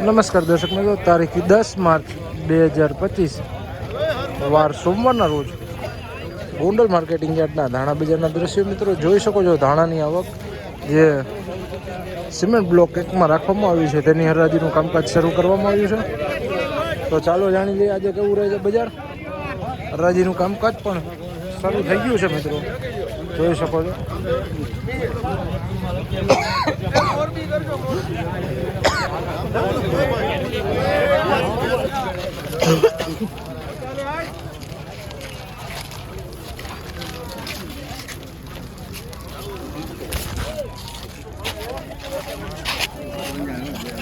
નમસ્કાર દર્શક મિત્રો, તારીખ દસ માર્ચ બે હજાર પચીસ, વાર સોમવારના રોજ ગોંડલ માર્કેટિંગ યાર્ડના ધાણા બજારના દ્રશ્યો મિત્રો, જોઈ શકો છો ધાણાની આવક જે સિમેન્ટ બ્લોક એકમાં રાખવામાં આવ્યું છે. તેની હરાજીનું કામકાજ શરૂ કરવામાં આવ્યું છે. તો ચાલો જાણી લઈએ આજે કેવું રહે છે બજાર. હરાજીનું કામકાજ પણ શરૂ થઈ ગયું છે મિત્રો. જોઈ શકો છો.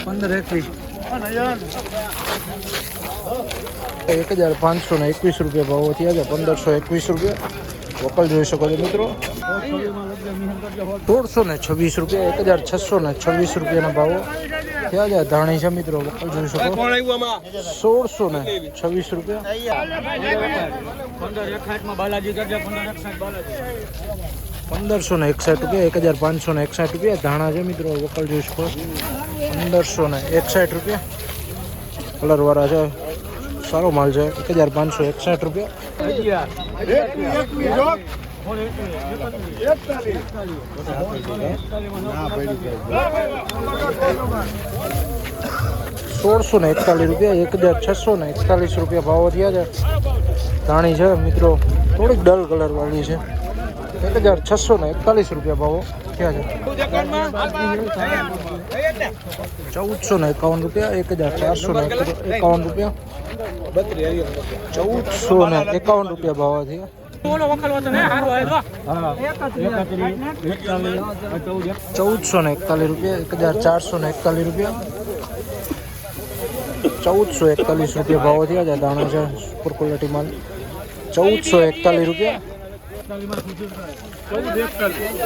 પંદર એકવીસ. એક હજાર પાંચસો ને એકવીસ રૂપિયા ભાવો થયા છે. પંદરસો એકવીસ રૂપિયા. વકલ જોઈ શકો છો મિત્રો સોળસો ને છવ્વીસ રૂપિયા એક હજાર છસો ને છવ્વીસ રૂપિયાના ભાવો થયા છે ધાણી છે મિત્રો વકલ જોઈ શકો સોળસો ને છવ્વીસ રૂપિયા પંદરસો ને એકસાઠ રૂપિયા એક હજાર પાંચસો ને એકસાઠ રૂપિયા ધાણા છે મિત્રો વકલ જોઈ શકો પંદરસો ને એકસાઠ રૂપિયા કલરવાળા છે સારો માલ છે એક હજાર પાંચસો એકસાઠ રૂપિયા સોળસો ને એકતાલીસ રૂપિયા એક હજાર છસો ને એકતાલીસ રૂપિયા ભાવો થયા છે ધાણી છે મિત્રો થોડીક ડલ કલર વાળી છે એક હજાર છસો ને એકતાલીસ રૂપિયા ભાવો થયા છે ચૌદસો ને એકાવન રૂપિયા એક હજાર ચારસો ને એકાવન રૂપિયા ચૌદસો ને એકાવન રૂપિયા ભાવ થયા ચૌદસો ને એકતાલીસ રૂપિયા એક હજાર ચારસો ને એકતાલીસ રૂપિયા ચૌદસો એકતાલીસ રૂપિયા ભાવ થયા છે દાણા છે સુપર ક્વોલિટી માલ ચૌદસો એકતાલીસ રૂપિયા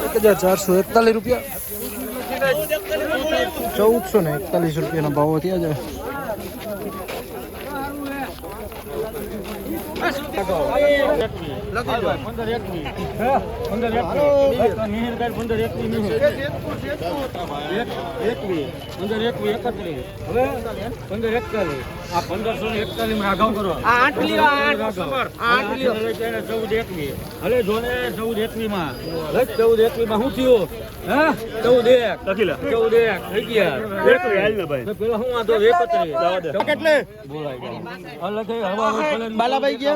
એક હજાર ચારસો એકતાલીસ રૂપિયા ચૌદસો ને એકતાલીસ રૂપિયાના ભાવો થયા છે ચૌદ એકવી માં ચૌદ એકવી માં શું થયું હે ચૌદ એક ચૌદ એક થઈ ગયા પેલા શું વાંધો એકત્રીસ કેટલે બોલાય બાલાભાઈ ગયા?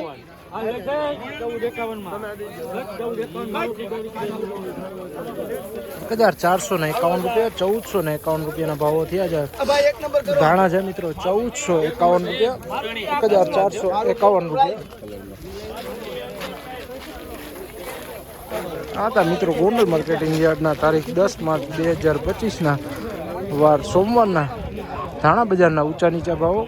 એક હજાર ચારસો ને એકાવન રૂપિયા ચૌદસો ને એકાવન રૂપિયાના ભાવો થયા છે. ધાણા છે મિત્રો ચૌદસો એકાવન રૂપિયા. એક હજાર ચારસો એકાવન રૂપિયા. આ હતા મિત્રો ગોંડલ માર્કેટિંગ યાર્ડના તારીખ દસ માર્ચ બે હજાર પચીસના વાર સોમવારના ધાણા બજારના ઊંચા નીચા ભાવો.